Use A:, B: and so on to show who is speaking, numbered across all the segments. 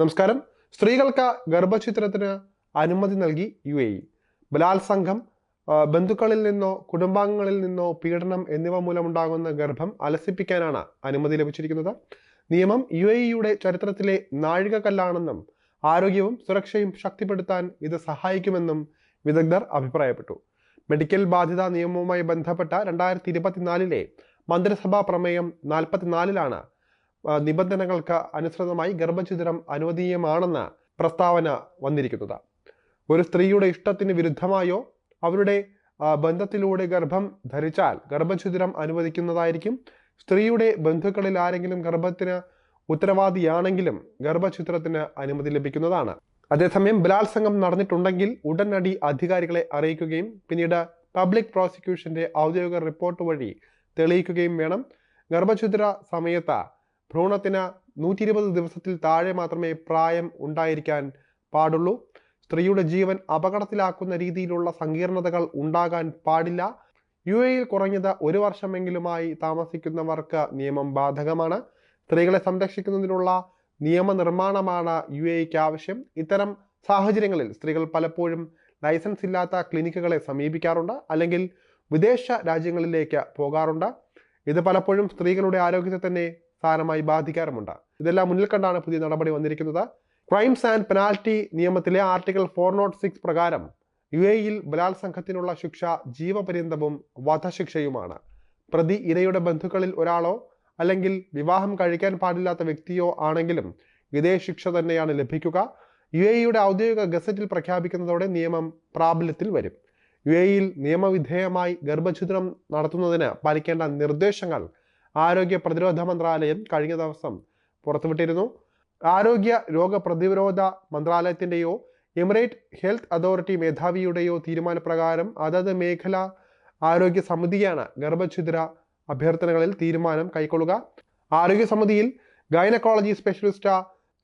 A: നമസ്കാരം. സ്ത്രീകൾക്ക് ഗർഭചിത്രത്തിന് അനുമതി നൽകി യു എ ഇ. ബലാത്സംഗം ബന്ധുക്കളിൽ നിന്നോ കുടുംബാംഗങ്ങളിൽ നിന്നോ പീഡനം എന്നിവ മൂലമുണ്ടാകുന്ന ഗർഭം അലസിപ്പിക്കാനാണ് അനുമതി ലഭിച്ചിരിക്കുന്നത്. നിയമം യു എ ഇയുടെ ചരിത്രത്തിലെ നാഴികക്കല്ലാണെന്നും ആരോഗ്യവും സുരക്ഷയും ശക്തിപ്പെടുത്താൻ ഇത് സഹായിക്കുമെന്നും വിദഗ്ധർ അഭിപ്രായപ്പെട്ടു. മെഡിക്കൽ ബാധ്യതാ നിയമവുമായി ബന്ധപ്പെട്ട രണ്ടായിരത്തി ഇരുപത്തിനാലിലെ മന്ത്രിസഭാ പ്രമേയം നാൽപ്പത്തിനാലിലാണ് നിബന്ധനകൾക്ക് അനുസൃതമായി ഗർഭഛിദ്രം അനുവദീയമാണെന്ന പ്രസ്താവന വന്നിരിക്കുന്നത്. ഒരു സ്ത്രീയുടെ ഇഷ്ടത്തിന് വിരുദ്ധമായോ അവരുടെ ബന്ധത്തിലൂടെ ഗർഭം ധരിച്ചാൽ ഗർഭഛിദ്രം അനുവദിക്കുന്നതായിരിക്കും. സ്ത്രീയുടെ ബന്ധുക്കളിൽ ആരെങ്കിലും ഗർഭത്തിന് ഉത്തരവാദിയാണെങ്കിലും ഗർഭഛിദ്രത്തിന് അനുമതി ലഭിക്കുന്നതാണ്. അതേസമയം ബലാത്സംഗം നടന്നിട്ടുണ്ടെങ്കിൽ ഉടനടി അധികാരികളെ അറിയിക്കുകയും പിന്നീട് പബ്ലിക് പ്രോസിക്യൂഷന്റെ ഔദ്യോഗിക റിപ്പോർട്ട് വഴി തെളിയിക്കുകയും വേണം. ഗർഭഛിദ്ര സമയത്ത് ഭ്രൂണത്തിന് നൂറ്റി ഇരുപത് ദിവസത്തിൽ താഴെ മാത്രമേ പ്രായം ഉണ്ടായിരിക്കാൻ പാടുള്ളൂ. സ്ത്രീയുടെ ജീവൻ അപകടത്തിലാക്കുന്ന രീതിയിലുള്ള സങ്കീർണതകൾ ഉണ്ടാകാൻ പാടില്ല. യു എയിൽ കുറഞ്ഞത് ഒരു വർഷമെങ്കിലുമായി താമസിക്കുന്നവർക്ക് നിയമം ബാധകമാണ്. സ്ത്രീകളെ സംരക്ഷിക്കുന്നതിനുള്ള നിയമനിർമ്മാണമാണ് യു എക്ക് ആവശ്യം. ഇത്തരം സാഹചര്യങ്ങളിൽ സ്ത്രീകൾ പലപ്പോഴും ലൈസൻസ് ഇല്ലാത്ത ക്ലിനിക്കുകളെ സമീപിക്കാറുണ്ട് അല്ലെങ്കിൽ വിദേശ രാജ്യങ്ങളിലേക്ക് പോകാറുണ്ട്. ഇത് പലപ്പോഴും സ്ത്രീകളുടെ ആരോഗ്യത്തെ തന്നെ സാരമായി ബാധിക്കാറുമുണ്ട്. ഇതെല്ലാം മുന്നിൽ കണ്ടാണ് പുതിയ നടപടി വന്നിരിക്കുന്നത്. ക്രൈംസ് ആൻഡ് പെനാൽറ്റി നിയമത്തിലെ ആർട്ടിക്കിൾ ഫോർ നോട്ട് സിക്സ് പ്രകാരം യു എയിൽ ബലാത്സംഘത്തിനുള്ള ശിക്ഷ ജീവപര്യന്തവും വധശിക്ഷയുമാണ്. പ്രതി ഇരയുടെ ബന്ധുക്കളിൽ ഒരാളോ അല്ലെങ്കിൽ വിവാഹം കഴിക്കാൻ പാടില്ലാത്ത വ്യക്തിയോ ആണെങ്കിലും ഇതേ ശിക്ഷ തന്നെയാണ് ലഭിക്കുക. യു എയുടെ ഔദ്യോഗിക ഗസറ്റിൽ പ്രഖ്യാപിക്കുന്നതോടെ നിയമം പ്രാബല്യത്തിൽ വരും. യു എയിൽ നിയമവിധേയമായി ഗർഭഛിദ്രം നടത്തുന്നതിന് പാലിക്കേണ്ട നിർദ്ദേശങ്ങൾ ആരോഗ്യ പ്രതിരോധ മന്ത്രാലയം കഴിഞ്ഞ ദിവസം പുറത്തുവിട്ടിരുന്നു. ആരോഗ്യ രോഗപ്രതിരോധ മന്ത്രാലയത്തിന്റെയോ എമിറേറ്റ് ഹെൽത്ത് അതോറിറ്റി മേധാവിയുടെയോ തീരുമാനപ്രകാരം അതത് മേഖല ആരോഗ്യ സമിതിയാണ് ഗർഭഛിദ്ര അഭ്യർത്ഥനകളിൽ തീരുമാനം കൈക്കൊള്ളുക. ആരോഗ്യ സമിതിയിൽ gynaecology specialist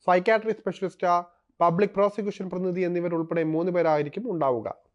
A: psychiatry specialist public prosecution പ്രതിനിധി എന്നിവരുൾപ്പെടെ മൂന്ന് പേരായിരിക്കും ഉണ്ടാവുക.